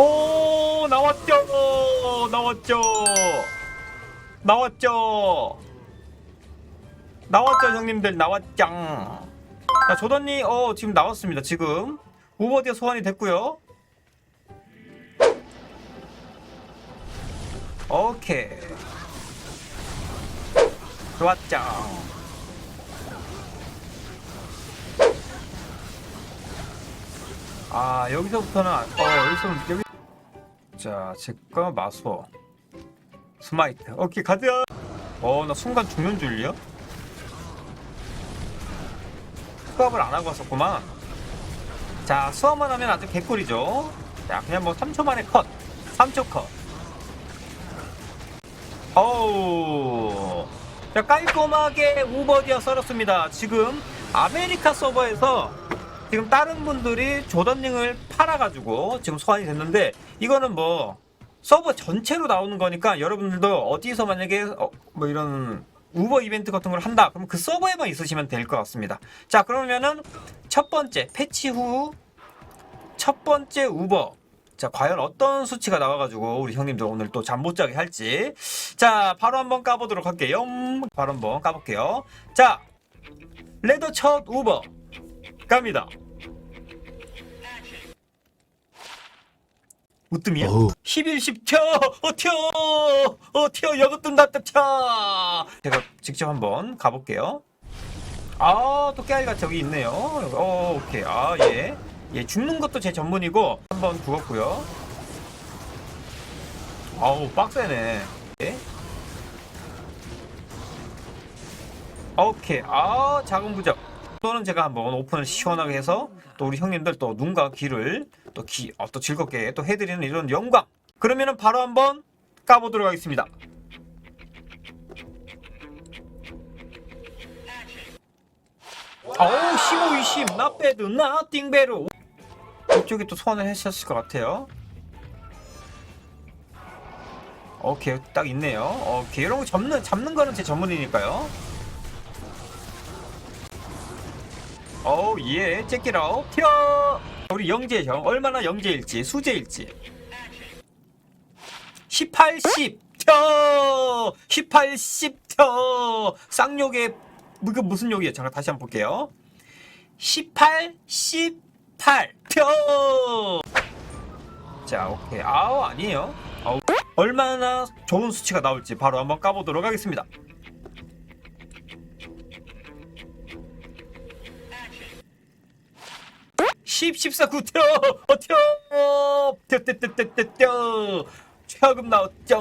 오 나왔죠? 나왔죠? 나왔죠? 나왔죠 형님들. 나왔짱 자 조던니 어 지금 나왔습니다 지금. 우버디어 소환이 됐고요. 오케이. 좋았짱 아 여기서부터는 안- 어 여기서 여기 자 제가 마수어 스마이트. 오케이 가자. 어 나 순간 죽는 줄이야? 수압을 안 하고 왔었구만. 자 수압만 하면 아주 개꿀이죠. 자 그냥 뭐 3초 만에 컷. 3초 컷. 어우. 자 깔끔하게 우버디어 썰었습니다. 지금 아메리카 서버에서 지금 다른 분들이 조던링을 팔아가지고 지금 소환이 됐는데 이거는 뭐 서버 전체로 나오는 거니까 여러분들도 어디서 만약에 어, 뭐 이런 우버 이벤트 같은 걸 한다. 그럼 그 서버에만 있으시면 될 것 같습니다. 자 그러면은 첫 번째 패치 후 첫 번째 우버. 자 과연 어떤 수치가 나와가지고 우리 형님들 오늘 또 잠 못 자게 할지. 자 바로 한번 까보도록 할게요. 바로 한번 까볼게요. 자 레더 첫 우버 갑니다 으뜸이야? 어우. 11, 10 튀어! 어 튀어! 어 튀어! 여그뜸 났다 튀어! 제가 직접 한번 가볼게요 아, 또 깨알이가 저기 있네요. 어, 오케이. 아, 예. 예, 죽는 것도 제 전문이고, 한번 죽었고요. 아우, 빡세네. 예. 오케이. 아, 작은 부적. 또는 제가 한번 오픈을 시원하게 해서, 또 우리 형님들 또 눈과 귀를 또 귀, 어, 또 즐겁게 또 해드리는 이런 영광. 그러면은 바로 한번 까보도록 하겠습니다. 어우 15, 20 나빼드 나띵베르 이쪽에 또 소환을 하셨을 것 같아요. 오케이 딱 있네요. 오케이 이런 거 잡는 잡는 거는 제 전문이니까요 어우 예 째끼라오 튀어 우리 영재 형 얼마나 영재일지 수재일지 18, 10 튀어 18, 10 튀어 쌍욕의 그 무슨 욕이에요? 잠깐 다시 한번 볼게요. 18, 18 표. 자, 오케이. 아우 아니에요. 아우 얼마나 좋은 수치가 나올지 바로 한번 까보도록 하겠습니다. 십, 십사, 구, 튀어! 어, 튀어! 튀어, 튀어, 튀어, 튀어, 튀어! 최하금 나왔죠!